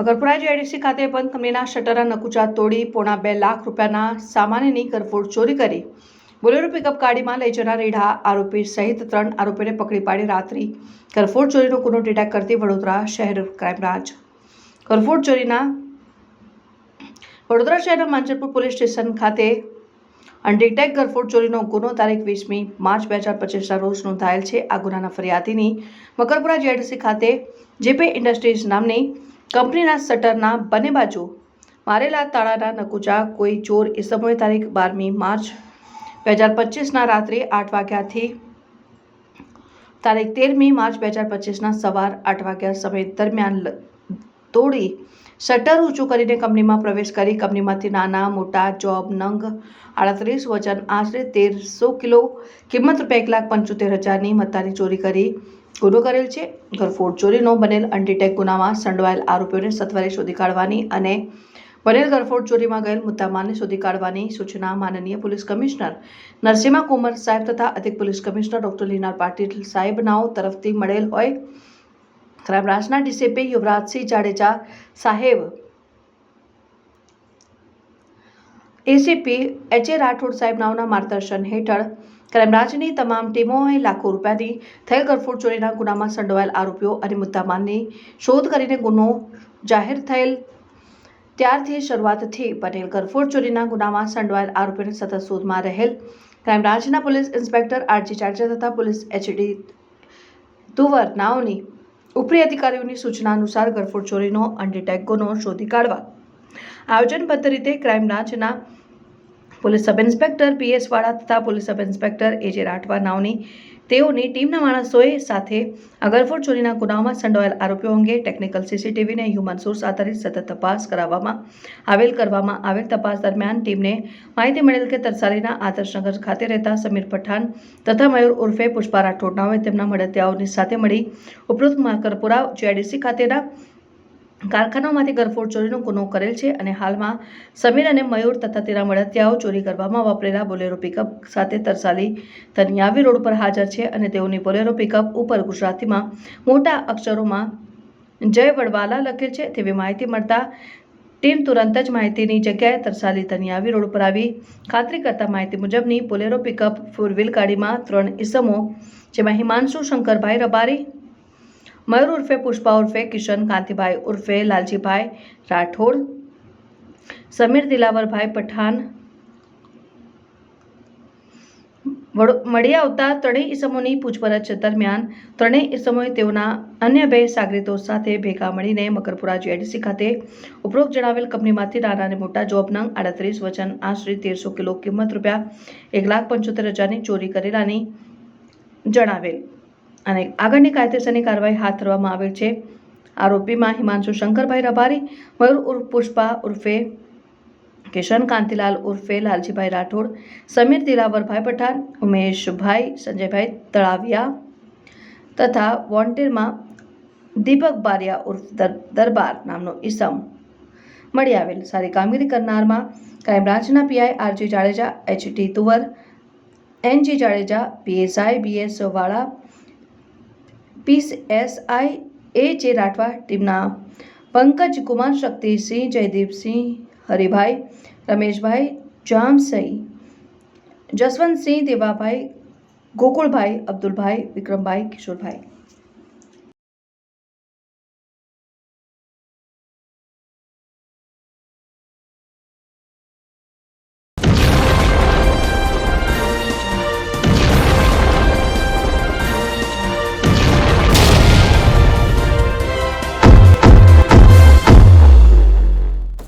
Makarpura GIDC ખાતે બંધ કંપનીના શટરના નકુચા તોડી પોણા બે લાખ રૂપિયાના સામાનની કરફોડ ચોરી કરી. બોલેરો પિકઅપ ગાડીમાં લઈ જનાર રેઢા આરોપી સહિત ત્રણ આરોપીને પકડી પાડી રાત્રિ કરફોડ ચોરીનો ગુનો ડિટેક્ટ કરતી વડોદરા શહેર ક્રાઇમ બ્રાન્ચ. કરફોડ ચોરીના વડોદરા શહેરના માંજરપુર પોલીસ સ્ટેશન ખાતે અનડિટેક ગરફોડ ચોરીનો ગુનો તારીખ વીસમી માર્ચ બે હજાર પચીસના રોજ નોંધાયેલ છે. આ ગુનાના ફરિયાદીની મકરપુરા જીઆઈડીસી ખાતે જેપે ઇન્ડસ્ટ્રીઝ નામની કંપનીના શટરના બંને બાજુ મારેલા તાળાના નકુચા કોઈ ચોર ઇસમોએ તારીખ બારમી માર્ચ બે હજાર પચીસના રાત્રે આઠ વાગ્યાથી તારીખ તેરમી માર્ચ બે હજાર પચીસના સવાર આઠ વાગ્યા સમય દરમિયાન તોડી શટર ઊંચું કરીને કંપનીમાં પ્રવેશ કરી. કંપનીમાંથી નાના, મોટા, જોબ, નંગ, આડત્રીસ વજન આશરે તેરસો કિલો, કિંમત રૂપિયા એક લાખ પંચોતેર હજારની મત્તાની ચોરી કરી. ગુનો કરેલ છે. ઘરફોડ ચોરીનો બનેલ અનડિટેક ગુનામાં સંડોવાયેલ આરોપીઓને સત્વરે શોધી કાઢવાની અને બનેલ ઘરફોડ ચોરીમાં ગયેલ મુદ્દામાલને શોધી કાઢવાની સૂચના માનનીય પોલીસ કમિશનર નરસિંહા કુંવર સાહેબ તથા અધિક police commissioner doctor Leena Patil સાહેબનાઓ તરફથી મળેલ હોય. ક્રાઇમ બ્રાન્ચના ડીસીપી યુવરાજસિંહ જાડેજા સાહેબ એસીપી એચ એ રાઠોડ સાહેબ નાઓના માર્ગદર્શન હેઠળ ક્રાઇમબ્રાન્ચની તમામ ટીમોએ લાખો રૂપિયાની થયેલ ગરફોડ ચોરીના ગુનામાં સંડોવાયેલ આરોપીઓ અને મુદ્દામાનની શોધ કરીને ગુનો જાહેર થયેલ. ત્યારથી શરૂઆતથી બનેલ ગરફોડ ચોરીના ગુનામાં સંડોવાયેલ આરોપીને સતત શોધમાં રહેલ ક્રાઇમ બ્રાન્ચના પોલીસ ઇન્સ્પેક્ટર આરજી ચાચા તથા પોલીસ એચડી તુવર નાઓની ઉપરી અધિકારીઓની સૂચના અનુસાર ગરફોડ ચોરીનો અનડિટેક ગુનો શોધી કાઢવા. આયોજનબદ્ધ રીતે ક્રાઇમ બ્રાન્ચના પોલીસ સબ ઇન્સ્પેક્ટર પીએસ વાળા તથા police sub inspector AJ Rathwa નાવની તેઓની ટીમના માણસોએ સાથે અગરફોડ ચોરીના ગુનામાં સંડોવાયેલ આરોપીઓ અંગે ટેકનિકલ સીસીટીવીને હ્યુમન સોર્સ આધારિત સતત તપાસ કરાવવામાં આવેલ કરવામાં આવેલ તપાસ દરમિયાન ટીમને માહિતી મળેલ કે તરસાલીના આદર્શનગર ખાતે રહેતા સમીર પઠાણ તથા મયુર ઉર્ફે પુષ્પા રાઠોડ નાઓએ તેમના મળતિયાઓની સાથે મળી ઉપરોક્ત માકરપુરા જીઆઈડીસી ખાતેના કારખાનામાંથી ગરફોડ ચોરીનો ગુનો કરેલ છે અને હાલમાં સમીર અને મયુર તથા તેના મળતિયાઓ ચોરી કરવામાં વાપરેલા બોલેરો પિકઅપ સાથે તરસાલી તનિયાવી રોડ પર હાજર છે અને તેઓની બોલેરો પિકઅપ ઉપર ગુજરાતીમાં મોટા અક્ષરોમાં જય વડવાલા લખેલ છે. તેવી માહિતી મળતા ટીમ તુરંત જ માહિતીની જગ્યાએ તરસાલી તનિયાવી રોડ પર આવી. ખાતરી કરતા માહિતી મુજબની બોલેરો પિકઅપ ફોર વ્હીલ ગાડીમાં ત્રણ ઇસમો જેમાં હિમાંશુ શંકરભાઈ રબારી મયુર ઉર્ફે પુષ્પા ઉર્ફે કિશન કાંતિભાઈ ઉર્ફે લાલજીભાઈ રાઠોડ સમીર દિલાવરભાઈ પઠાણ મળી આવતા ત્રણેય ઇસમોની પૂછપરછ દરમિયાન ત્રણેય ઇસમોએ તેઓના અન્ય બે સાગરીતો સાથે ભેગા મળીને મકરપુરા જીઆઈડીસી ખાતે ઉપરોક્ત જણાવેલ કંપનીમાંથી નાના અને મોટા જોબ નંગ આડત્રીસ વજન આશરે તેરસો કિલો કિંમત રૂપિયા એક લાખ પંચોતેર હજારની ચોરી કરેલાની જણાવેલ. અને આગળની કાયદેસરની કાર્યવાહી હાથ ધરવામાં આવેલ છે. આરોપીમાં હિમાંશુ શંકરભાઈ રબારી, મયુર ઉર્ફ પુષ્પા ઉર્ફે કિશન કાંતિલાલ ઉર્ફે લાલજીભાઈ રાઠોડ, સમીર દિલાવરભાઈ પઠાણ, ઉમેશભાઈ સંજયભાઈ તળાવિયા તથા વોન્ટેડમાં દીપક બારિયા ઉર્ફ દરબાર નામનો ઈસમ મળી આવેલ. સારી કામગીરી કરનારમાં ક્રાઇમ બ્રાન્ચના PI RG Jadeja HT Tuvar NG Jadeja PSI BS Vala PSI એ જે રાઠવા ટીમના પંકજ કુમાર શક્તિસિંહ જયદીપસિંહ હરિભાઈ રમેશભાઈ જામસઈ જસવંતસિંહ દેવાભાઈ ગોકુળભાઈ અબ્દુલભાઈ વિક્રમભાઈ કિશોરભાઈ